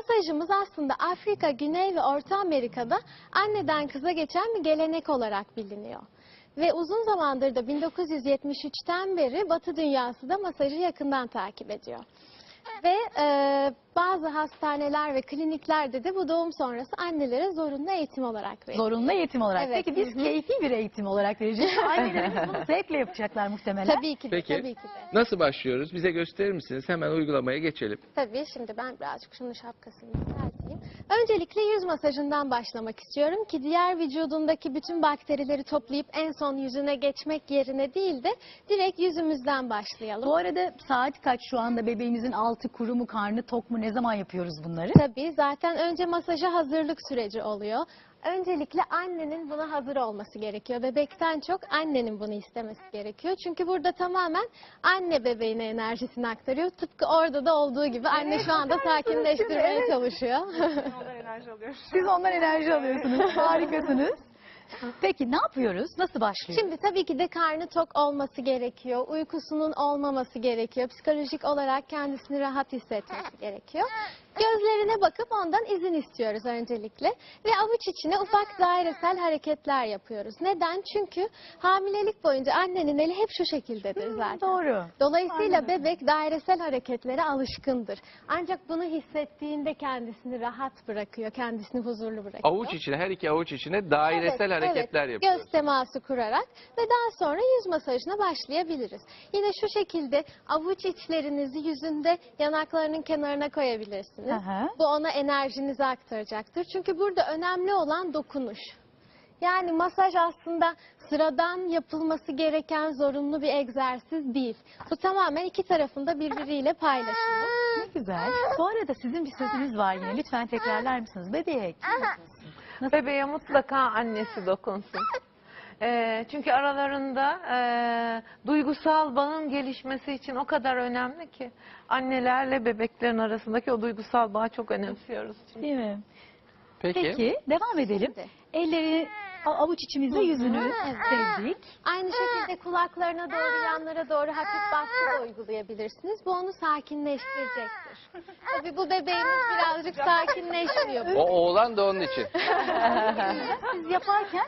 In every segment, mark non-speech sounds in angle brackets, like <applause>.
masajımız aslında Afrika, Güney ve Orta Amerika'da anneden kıza geçen bir gelenek olarak biliniyor. Ve uzun zamandır da 1973'ten beri Batı dünyası da masajı yakından takip ediyor. Ve e, bazı hastaneler ve kliniklerde de bu doğum sonrası annelere zorunlu eğitim olarak veriliyor. Zorunlu eğitim olarak. Evet. Peki biz keyfi bir eğitim olarak vereceğiz. <laughs> Annelerimiz bunu zevkle yapacaklar muhtemelen. Tabii ki de, Peki. tabii ki de. Nasıl başlıyoruz? Bize gösterir misiniz? Hemen uygulamaya geçelim. Tabii şimdi ben birazcık şunun şapkasını. Öncelikle yüz masajından başlamak istiyorum ki diğer vücudundaki bütün bakterileri toplayıp en son yüzüne geçmek yerine değil de direkt yüzümüzden başlayalım. Bu arada saat kaç şu anda bebeğimizin altı kuru mu karnı tok mu ne zaman yapıyoruz bunları? Tabii zaten önce masaja hazırlık süreci oluyor. Öncelikle annenin buna hazır olması gerekiyor. Bebekten çok annenin bunu istemesi gerekiyor. Çünkü burada tamamen anne bebeğine enerjisini aktarıyor. Tıpkı orada da olduğu gibi anne şu anda sakinleştirmeye çalışıyor. Siz ondan enerji alıyorsunuz. <laughs> Harikasınız. Peki ne yapıyoruz? Nasıl başlıyor? Şimdi tabii ki de karnı tok olması gerekiyor. Uykusunun olmaması gerekiyor. Psikolojik olarak kendisini rahat hissetmesi gerekiyor. Gözlerine bakıp ondan izin istiyoruz öncelikle. Ve avuç içine ufak dairesel hareketler yapıyoruz. Neden? Çünkü hamilelik boyunca annenin eli hep şu şekildedir zaten. Doğru. Dolayısıyla bebek dairesel hareketlere alışkındır. Ancak bunu hissettiğinde kendisini rahat bırakıyor, kendisini huzurlu bırakıyor. Avuç içine, her iki avuç içine dairesel Evet, hareketler evet. yapıyoruz. Göz teması kurarak ve daha sonra yüz masajına başlayabiliriz. Yine şu şekilde avuç içlerinizi yüzünde yanaklarının kenarına koyabilirsiniz. Aha. Bu ona enerjinizi aktaracaktır. Çünkü burada önemli olan dokunuş. Yani masaj aslında sıradan yapılması gereken zorunlu bir egzersiz değil. Bu tamamen iki tarafında birbiriyle paylaşımı. Ne güzel. Bu arada sizin bir sözünüz var yine. Lütfen tekrarlar mısınız? Dokunsun? Bebeğe mutlaka annesi dokunsun. Ee, çünkü aralarında e, duygusal bağın gelişmesi için o kadar önemli ki annelerle bebeklerin arasındaki o duygusal bağı çok önemsiyoruz. Değil mi? Peki. Peki devam edelim. Şimdi. Elleri a- avuç içimizde yüzünü sevdik. Aynı şekilde kulaklarına doğru, yanlara doğru hafif baskı da uygulayabilirsiniz. Bu onu sakinleştirecektir. Tabii bu bebeğimiz birazcık sakinleşmiyor. O oğlan da onun için. Siz yaparken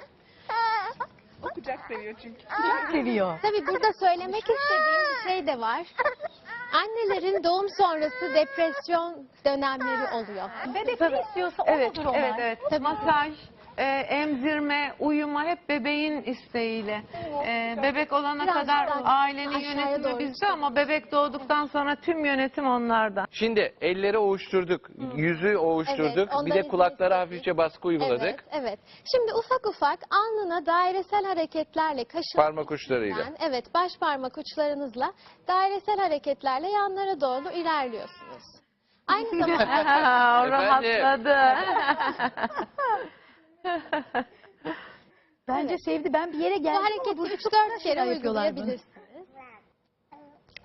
Kucak seviyor çünkü. çok seviyor. Tabii burada söylemek istediğim bir şey de var. Annelerin doğum sonrası depresyon dönemleri oluyor. Bebek ne istiyorsa o Evet, mudur onlar. evet, evet. Tabii. Masaj, e, emzirme, uyuma hep bebeğin isteğiyle. E, bebek olana Biraz kadar daha ailenin aşağıya yönetimi bizde ama bebek doğduktan sonra tüm yönetim onlarda. Şimdi elleri ovuşturduk, yüzü ovuşturduk, Evet, bir de kulaklara hafifçe baskı uyguladık. Evet, evet. Şimdi ufak ufak alnına dairesel hareketlerle kaşın Parmak uçlarıyla. Evet, baş parmak uçlarınızla dairesel hareketlerle yanlara doğru ilerliyorsunuz. Aynı <laughs> zamanda rahatladı. <laughs> <laughs> Bence sevdi. Ben bir yere bu geldim ama hareketi burada çok 3-4 güzel kere şeyler yapıyorlar bunu. uygulayabilirsiniz.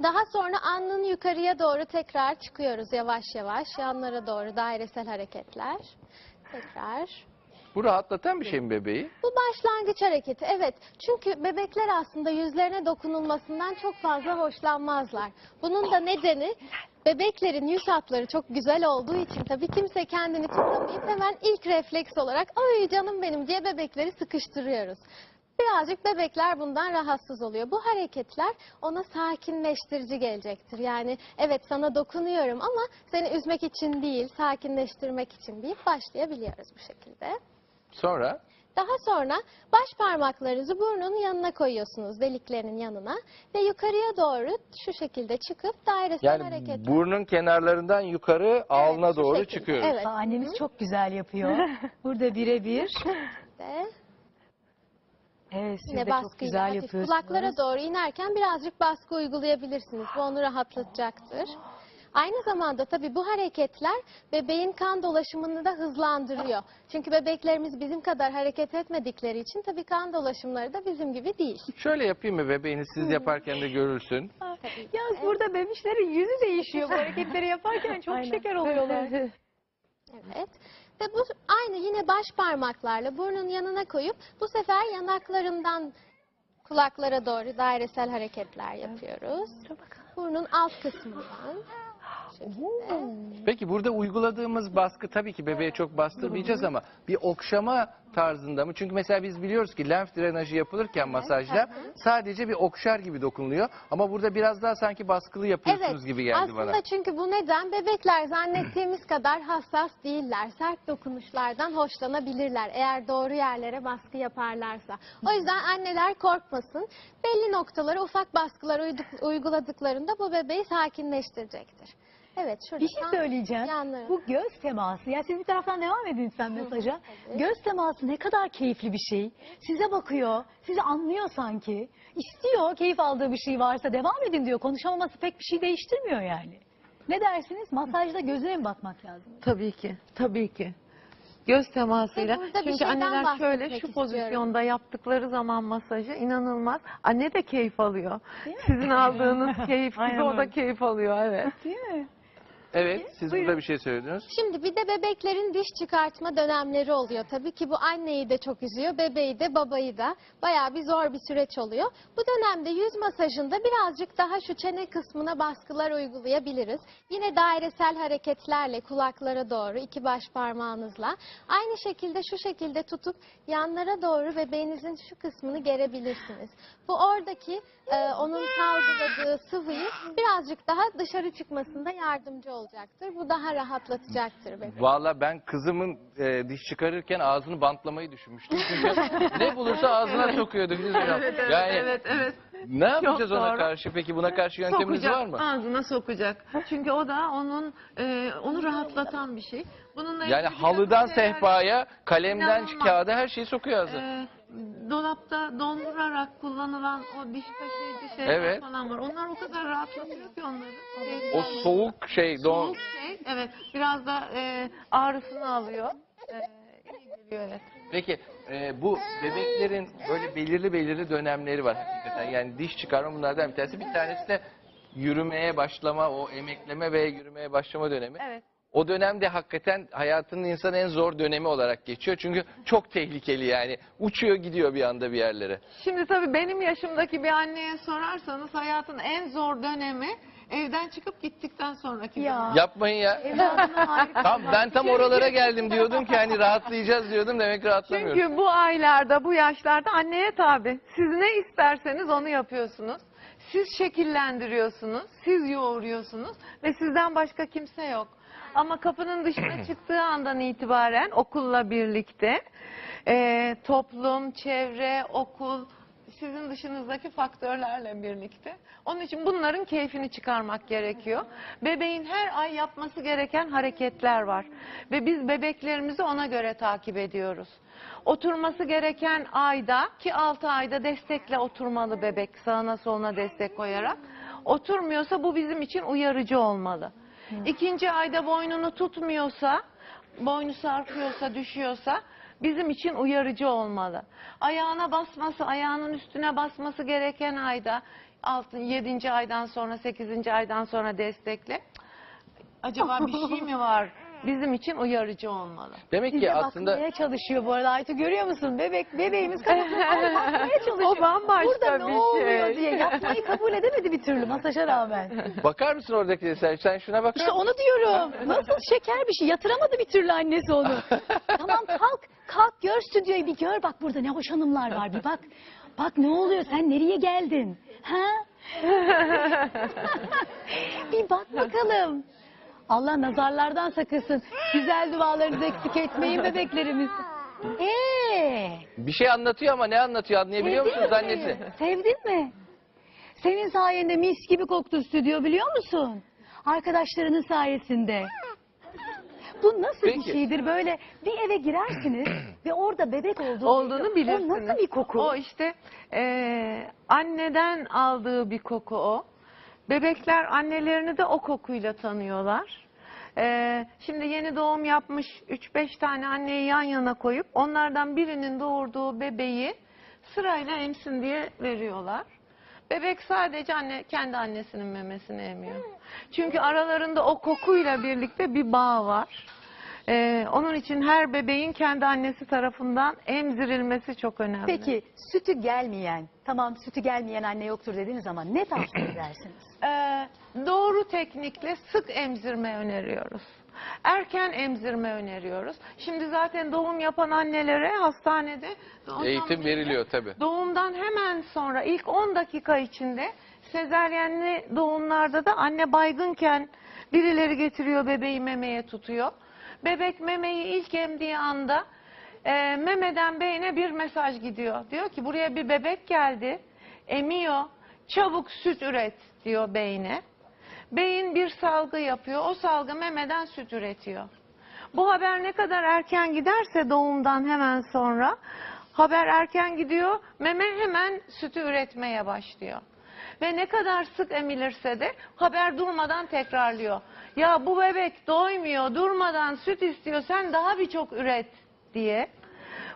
Daha sonra alnın yukarıya doğru tekrar çıkıyoruz yavaş yavaş. Yanlara doğru dairesel hareketler. Tekrar. Bu rahatlatan bir şey mi bebeği? Bu başlangıç hareketi evet. Çünkü bebekler aslında yüzlerine dokunulmasından çok fazla hoşlanmazlar. Bunun da nedeni bebeklerin yüz hatları çok güzel olduğu için tabii kimse kendini tutamayıp hemen ilk refleks olarak ay canım benim diye bebekleri sıkıştırıyoruz. Birazcık bebekler bundan rahatsız oluyor. Bu hareketler ona sakinleştirici gelecektir. Yani evet sana dokunuyorum ama seni üzmek için değil, sakinleştirmek için deyip başlayabiliyoruz bu şekilde. Sonra Daha sonra baş parmaklarınızı burnun yanına koyuyorsunuz, deliklerinin yanına ve yukarıya doğru şu şekilde çıkıp dairesel yani hareketler. burnun kenarlarından yukarı alnına şu doğru şekilde, çıkıyoruz. Evet. Aa, Annemiz çok güzel yapıyor. <laughs> Burada birebir. De. Evet siz Yine de çok güzel hafif yapıyorsunuz. kulaklara doğru inerken birazcık baskı uygulayabilirsiniz. Bu onu rahatlatacaktır. Aynı zamanda tabii bu hareketler bebeğin kan dolaşımını da hızlandırıyor. Çünkü bebeklerimiz bizim kadar hareket etmedikleri için tabii kan dolaşımları da bizim gibi değil. Şöyle yapayım mı bebeğini siz yaparken de görülsün. Tabii. <laughs> Yalnız burada bebişlerin yüzü değişiyor bu hareketleri yaparken çok <laughs> şeker oluyorlar. <laughs> Evet. Ve bu aynı yine baş parmaklarla burnun yanına koyup bu sefer yanaklarından kulaklara doğru dairesel hareketler yapıyoruz. Burnun alt kısmından şekilde. Peki burada uyguladığımız baskı tabii ki bebeğe çok bastırmayacağız ama bir okşama tarzında mı? Çünkü mesela biz biliyoruz ki lenf drenajı yapılırken masajla sadece bir okşar gibi dokunuluyor. Ama burada biraz daha sanki baskılı yapıyorsunuz gibi geldi aslında bana. çünkü bu neden bebekler zannettiğimiz <clears throat> kadar hassas değiller. Sert dokunuşlardan hoşlanabilirler eğer doğru yerlere baskı yaparlarsa. O yüzden anneler korkmasın. Belli noktalara ufak baskılar uyguladıklarında bu bebeği sakinleştirecektir. Evet şurada. Bir şey tam söyleyeceğim. yanları. Bu göz teması. Ya siz bir taraftan devam edin lütfen mesaja. Göz teması ne kadar keyifli bir şey. Size bakıyor, sizi anlıyor sanki. İstiyor, keyif aldığı bir şey varsa devam edin diyor. Konuşamaması pek bir şey değiştirmiyor yani. Ne dersiniz? Masajda gözüne mi bakmak lazım? Tabii ki, tabii ki. Göz temasıyla. Ve burada bir Çünkü şeyden anneler şöyle şu istiyorum. pozisyonda yaptıkları zaman masajı inanılmaz. Anne de keyif alıyor. Sizin aldığınız <laughs> keyif gibi Aynen o da öyle. keyif alıyor evet. Değil mi? Evet siz burada bir şey söylediniz. Şimdi bir de bebeklerin diş çıkartma dönemleri oluyor. Tabii ki bu anneyi de çok üzüyor, bebeği de babayı da. Bayağı bir zor bir süreç oluyor. Bu dönemde yüz masajında birazcık daha şu çene kısmına baskılar uygulayabiliriz. Yine dairesel hareketlerle kulaklara doğru iki baş parmağınızla. Aynı şekilde şu şekilde tutup yanlara doğru bebeğinizin şu kısmını gerebilirsiniz. Bu oradaki e, onun salgıladığı sıvıyı birazcık daha dışarı çıkmasında yardımcı olacaktır. Bu daha rahatlatacaktır bebeği. Valla ben kızımın e, diş çıkarırken ağzını bantlamayı düşünmüştüm. Çünkü <laughs> ne bulursa ağzına sokuyordu. Filiz Hocam. yani evet, evet. ne yapacağız ona doğru. karşı peki? Buna karşı yöntemimiz sokacak, var mı? Ağzına sokacak. Çünkü o da onun e, onu rahatlatan bir şey. Bununla Yani halıdan sehpaya, kalemden İnanılmaz. kağıda her şeyi sokuyor ağzı. e, dolapta dondurarak kullanılan o diş taşıyıcı şeyler Evet. falan var. Onlar o kadar rahatlatıyor ki onları. O soğuk şey, don... Soğuk şey, evet. Biraz da e, ağrısını alıyor. E, iyi geliyor evet. Peki e, bu bebeklerin böyle belirli belirli dönemleri var hakikaten. Yani diş çıkarma bunlardan bir tanesi. Bir tanesi de yürümeye başlama, o emekleme ve yürümeye başlama dönemi. Evet. O dönemde hakikaten hayatının insan en zor dönemi olarak geçiyor. Çünkü çok tehlikeli yani. Uçuyor gidiyor bir anda bir yerlere. Şimdi tabii benim yaşımdaki bir anneye sorarsanız hayatın en zor dönemi evden çıkıp gittikten sonraki Ya. dönem. Yapmayın ya. <laughs> Harika. Tam ben tam oralara geldim diyordum ki hani rahatlayacağız diyordum demek rahatlamıyorum. Çünkü bu aylarda, bu yaşlarda anneye tabi. Siz ne isterseniz onu yapıyorsunuz. Siz şekillendiriyorsunuz, siz yoğuruyorsunuz ve sizden başka kimse yok. Ama kapının dışına <clears throat> çıktığı andan itibaren okulla birlikte e, toplum, çevre, okul, sizin dışınızdaki faktörlerle birlikte. Onun için bunların keyfini çıkarmak gerekiyor. Bebeğin her ay yapması gereken hareketler var. Ve biz bebeklerimizi ona göre takip ediyoruz. Oturması gereken ayda ki 6 ayda destekle oturmalı bebek sağına soluna destek koyarak. Oturmuyorsa bu bizim için uyarıcı olmalı. İkinci ayda boynunu tutmuyorsa, boynu sarkıyorsa, düşüyorsa bizim için uyarıcı olmalı. Ayağına basması, ayağının üstüne basması gereken ayda 6 7. aydan sonra 8. aydan sonra destekle. Acaba bir şey mi var? <laughs> Bizim için uyarıcı olmalı. Demek Bize ki aslında bakmaya çalışıyor bu arada Aytu görüyor musun? Bebek bebeğimiz <laughs> kafasına bakmaya çalışıyor. O bambaşka Burada ne bir oluyor şey. diye yapmayı kabul edemedi bir türlü masaja rağmen. bakar mısın oradaki sen, sen şuna bakar İşte onu diyorum. Nasıl şeker bir şey. Yatıramadı bir türlü annesi onu. <laughs> tamam kalk. Kalk gör stüdyoyu bir gör. Bak burada ne hoş hanımlar var bir bak. Bak ne oluyor sen nereye geldin? Ha? <laughs> bir bak bakalım. Allah nazarlardan sakınsın. Güzel dualarınızı eksik etmeyin bebeklerimiz. Ee, Bir şey anlatıyor ama ne anlatıyor anlayabiliyor sevdin musunuz mi? annesi? Sevdin mi? Senin sayende mis gibi koktu stüdyo biliyor musun? Arkadaşlarının sayesinde. Bu nasıl bir Peki. şeydir böyle bir eve girersiniz <clears throat> ve orada bebek olduğunu, olduğunu bilirsiniz. O nasıl bir koku? O işte eee, anneden aldığı bir koku o. Bebekler annelerini de o kokuyla tanıyorlar. Eee, şimdi yeni doğum yapmış 3-5 tane anneyi yan yana koyup onlardan birinin doğurduğu bebeği sırayla emsin diye veriyorlar. Bebek sadece anne kendi annesinin memesini emiyor. Çünkü aralarında o kokuyla birlikte bir bağ var. Ee, onun için her bebeğin kendi annesi tarafından emzirilmesi çok önemli. Peki sütü gelmeyen, tamam sütü gelmeyen anne yoktur dediğiniz zaman ne tavsiye <clears throat> edersiniz? Ee, doğru teknikle sık emzirme öneriyoruz. Erken emzirme öneriyoruz. Şimdi zaten doğum yapan annelere hastanede Eğitim veriliyor tabii. Doğumdan hemen sonra ilk 10 dakika içinde sezaryenli doğumlarda da anne baygınken birileri getiriyor bebeği memeye tutuyor. Bebek memeyi ilk emdiği anda e, memeden beyne bir mesaj gidiyor. Diyor ki buraya bir bebek geldi, emiyor, çabuk süt üret diyor beyne. Beyin bir salgı yapıyor, o salgı memeden süt üretiyor. Bu haber ne kadar erken giderse doğumdan hemen sonra haber erken gidiyor, meme hemen sütü üretmeye başlıyor. Ve ne kadar sık emilirse de haber durmadan tekrarlıyor. Ya bu bebek doymuyor, durmadan süt istiyor, sen daha birçok üret diye.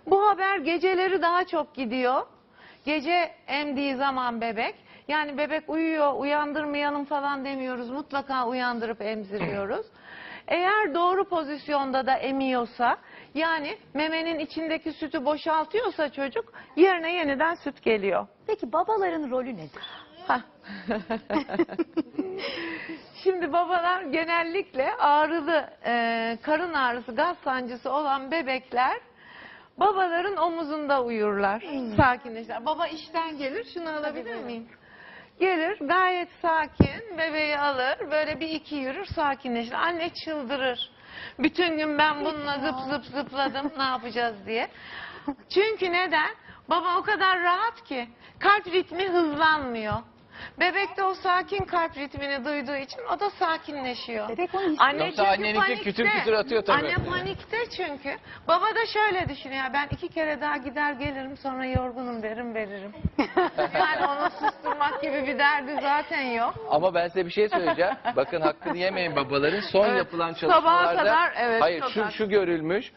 Bu haber geceleri daha çok gidiyor. Gece emdiği zaman bebek, yani bebek uyuyor, uyandırmayalım falan demiyoruz. Mutlaka uyandırıp emziriyoruz. <clears throat> Eğer doğru pozisyonda da emiyorsa, yani memenin içindeki sütü boşaltıyorsa çocuk, yerine yeniden süt geliyor. Peki babaların rolü nedir? <laughs> Şimdi babalar genellikle ağrılı, e, karın ağrısı, gaz sancısı olan bebekler babaların omuzunda uyurlar, sakinleşirler. Baba işten gelir, şunu alabilir miyim? Gelir, gayet sakin, bebeği alır, böyle bir iki yürür, sakinleşir. Anne çıldırır. Bütün gün ben bununla zıp zıp zıpladım, ne yapacağız diye. Çünkü neden? Baba o kadar rahat ki kalp ritmi hızlanmıyor. Bebek de o sakin kalp ritmini duyduğu için o da sakinleşiyor. Bebek onu hissediyor. Anne Yoksa çünkü anneninki panikte. kütür kütür atıyor tabii. Anne panikte çünkü. Baba da şöyle düşünüyor. Ben iki kere daha gider gelirim sonra yorgunum derim veririm. <laughs> yani onu susturmak gibi bir derdi zaten yok. Ama ben size bir şey söyleyeceğim. Bakın hakkını yemeyin babaların. Son Evet, yapılan sabaha çalışmalarda kadar, evet, hayır çok şu haklısın. şu görülmüş.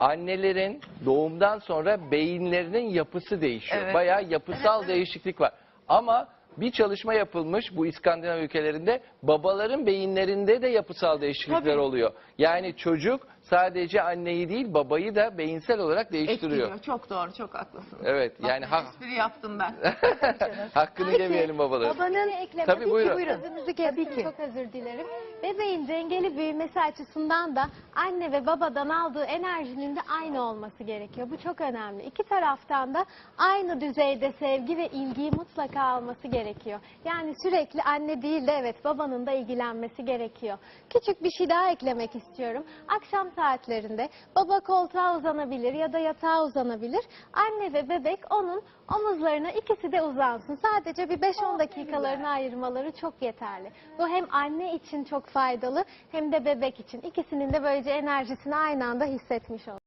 Annelerin doğumdan sonra beyinlerinin yapısı değişiyor. Evet. Bayağı yapısal değişiklik var. Ama bir çalışma yapılmış bu İskandinav ülkelerinde babaların beyinlerinde de yapısal değişiklikler Tabii. oluyor. Yani çocuk sadece anneyi değil babayı da beyinsel olarak değiştiriyor. Etkiliyor. Çok doğru, çok haklısın. Evet Bak, yani ha, espri yaptım ben. <laughs> hakkını yemeyelim babaların. Babanın ekleme. Tabii, Tabii buyurun. buyurun. Sözünüzü kestim, çok özür dilerim. Bebeğin dengeli büyümesi açısından da anne ve babadan aldığı enerjinin de aynı olması gerekiyor. Bu çok önemli. İki taraftan da aynı düzeyde sevgi ve ilgiyi mutlaka alması gerekiyor. Yani sürekli anne değil de evet babanın da ilgilenmesi gerekiyor. Küçük bir şey daha eklemek istiyorum. Akşam saatlerinde baba koltuğa uzanabilir ya da yatağa uzanabilir. Anne ve bebek onun omuzlarına ikisi de uzansın. Sadece bir 5-10 dakikalarını ayırmaları çok yeterli. Bu hem anne için çok faydalı hem de bebek için. İkisinin de böylece enerjisini aynı anda hissetmiş olur.